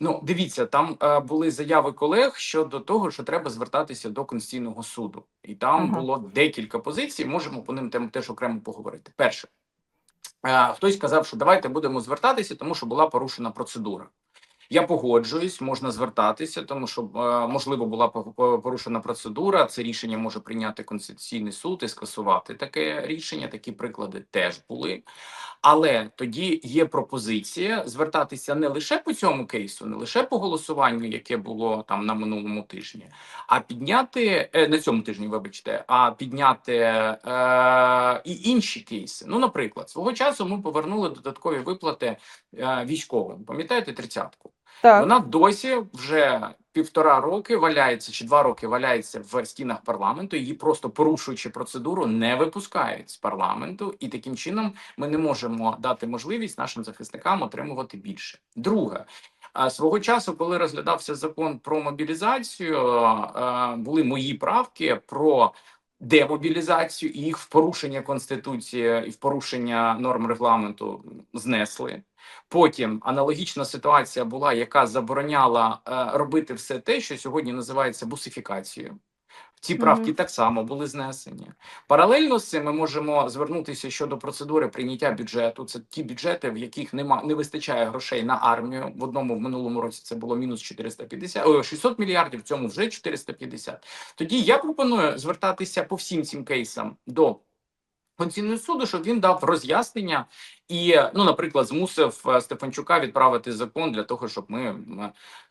Ну, дивіться, там е, були заяви колег щодо того, що треба звертатися до Конституційного суду, і там Ага. було декілька позицій. Можемо по ним тем- теж окремо поговорити. Перше, е, хтось сказав, що давайте будемо звертатися, тому що була порушена процедура. Я погоджуюсь, можна звертатися, тому що е, можливо була по- по- порушена процедура. Це рішення може прийняти конституційний суд і скасувати таке рішення. Такі приклади теж були. Але тоді є пропозиція звертатися не лише по цьому кейсу, не лише по голосуванню, яке було там на минулому тижні, а підняти е, на цьому тижні, вибачте, а підняти е, і інші кейси. Ну, наприклад, свого часу ми повернули додаткові виплати е, військовим. Пам'ятаєте тридцятку? Так, Вона досі вже півтора роки валяється чи два роки валяється в стінах парламенту. Її просто порушуючи процедуру, не випускають з парламенту, і таким чином ми не можемо дати можливість нашим захисникам отримувати більше. Друге. Свого часу, коли розглядався закон про мобілізацію, були мої правки про демобілізацію і їх в порушення конституції і в порушення норм регламенту знесли. Потім аналогічна ситуація була, яка забороняла е, робити все те, що сьогодні називається бусифікацією. Ці правки так само були знесені. Паралельно з цим ми можемо звернутися щодо процедури прийняття бюджету. Це ті бюджети, в яких нема не вистачає грошей на армію. В одному в минулому році це було мінус 450, о, 600 мільярдів. В цьому вже 450. Тоді я пропоную звертатися по всім цим кейсам до Конституційного суду, щоб він дав роз'яснення і, ну, наприклад, змусив е, Стефанчука відправити закон для того, щоб ми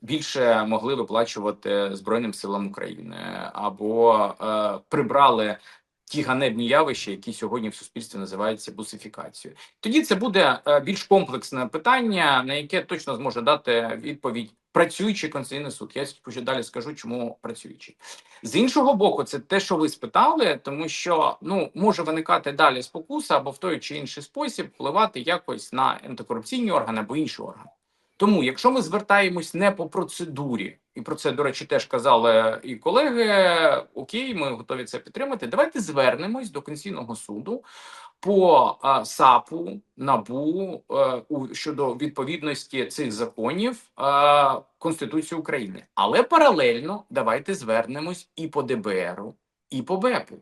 більше могли виплачувати Збройним силам України або е, прибрали ті ганебні явища, які сьогодні в суспільстві називаються бусифікацією. Тоді це буде е, більш комплексне питання, на яке точно зможе дати відповідь працюючий конституційний суд. Я вже далі скажу, чому працюючий. З іншого боку, це те, що ви спитали, тому що ну може виникати далі спокуса або в той чи інший спосіб впливати якось на антикорупційні органи або інші органи. Тому, якщо ми звертаємось не по процедурі, і про це, до речі, теж казали і колеги, окей, ми готові це підтримати. Давайте звернемось до Конституційного суду по а, САПу НАБУ е, у щодо відповідності цих законів е, Конституції України. Але паралельно давайте звернемось і по ДБРу, і по БЕПу.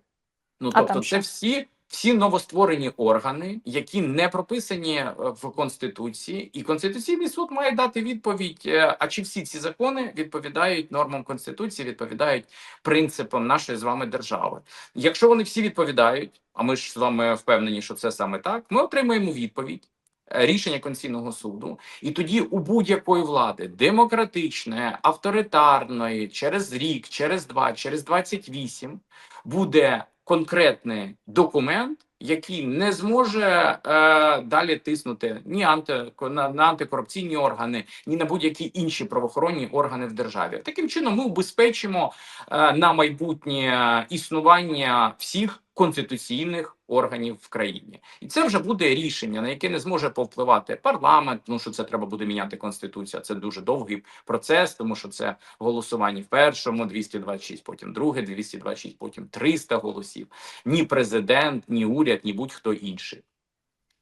Ну А тобто, це всі. Всі новостворені органи, які не прописані е, в конституції, і конституційний суд має дати відповідь: е, а чи всі ці закони відповідають нормам конституції, відповідають принципам нашої з вами держави. Якщо вони всі відповідають, а ми ж з вами впевнені, що це саме так, ми отримаємо відповідь. е, Рішення Конституційного суду, і тоді у будь-якої влади демократичної, авторитарної, через рік, через два, через 28 буде конкретний документ, який не зможе е, далі тиснути ні анти, на, на антикорупційні органи, ні на будь-які інші правоохоронні органи в державі. Таким чином, ми убезпечимо е, на майбутнє існування всіх конституційних органів в країні, і це вже буде рішення, на яке не зможе повпливати парламент. Ну що це треба буде міняти конституцію. Це дуже довгий процес, тому що це голосування в першому 226, потім друге 226, потім 300 голосів. Ні президент, ні уряд, ні будь-хто інший.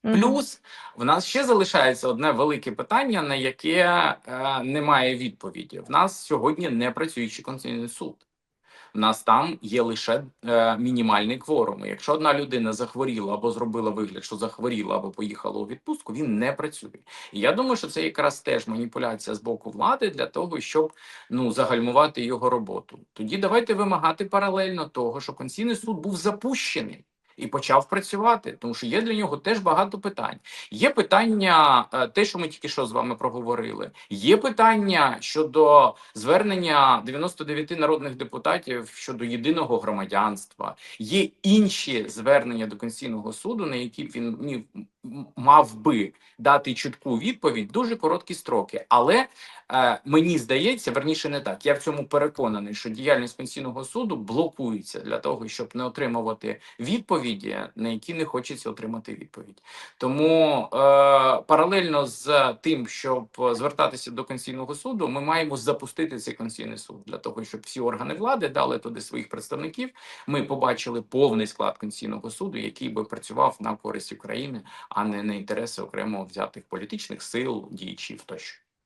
Плюс в нас ще залишається одне велике питання, на яке е, немає відповіді. В нас сьогодні не працюючий конституційний суд. В нас там є лише е, мінімальний кворум. Якщо одна людина захворіла або зробила вигляд, що захворіла або поїхала у відпустку, він не працює. І я думаю, що це якраз теж маніпуляція з боку влади для того, щоб ну загальмувати його роботу. Тоді давайте вимагати паралельно того, що Конституційний суд був запущений. І почав працювати, тому що є для нього теж багато питань. Є питання, е, те, що ми тільки що з вами проговорили. Є питання щодо звернення 99 народних депутатів щодо єдиного громадянства. Є інші звернення до Конституційного суду, на які він міг- м- мав би дати чітку відповідь дуже короткі строки. Але е, мені здається, верніше не так. Я в цьому переконаний, що діяльність Конституційного суду блокується для того, щоб не отримувати відповіді, на які не хочеться отримати відповідь. Тому е, паралельно з тим, щоб звертатися до Конституційного суду, ми маємо запустити цей Конституційний суд для того, щоб всі органи влади дали туди своїх представників. Ми побачили повний склад Конституційного суду, який би працював на користь України, а не на інтереси окремо взятих політичних сил, діячів тощо.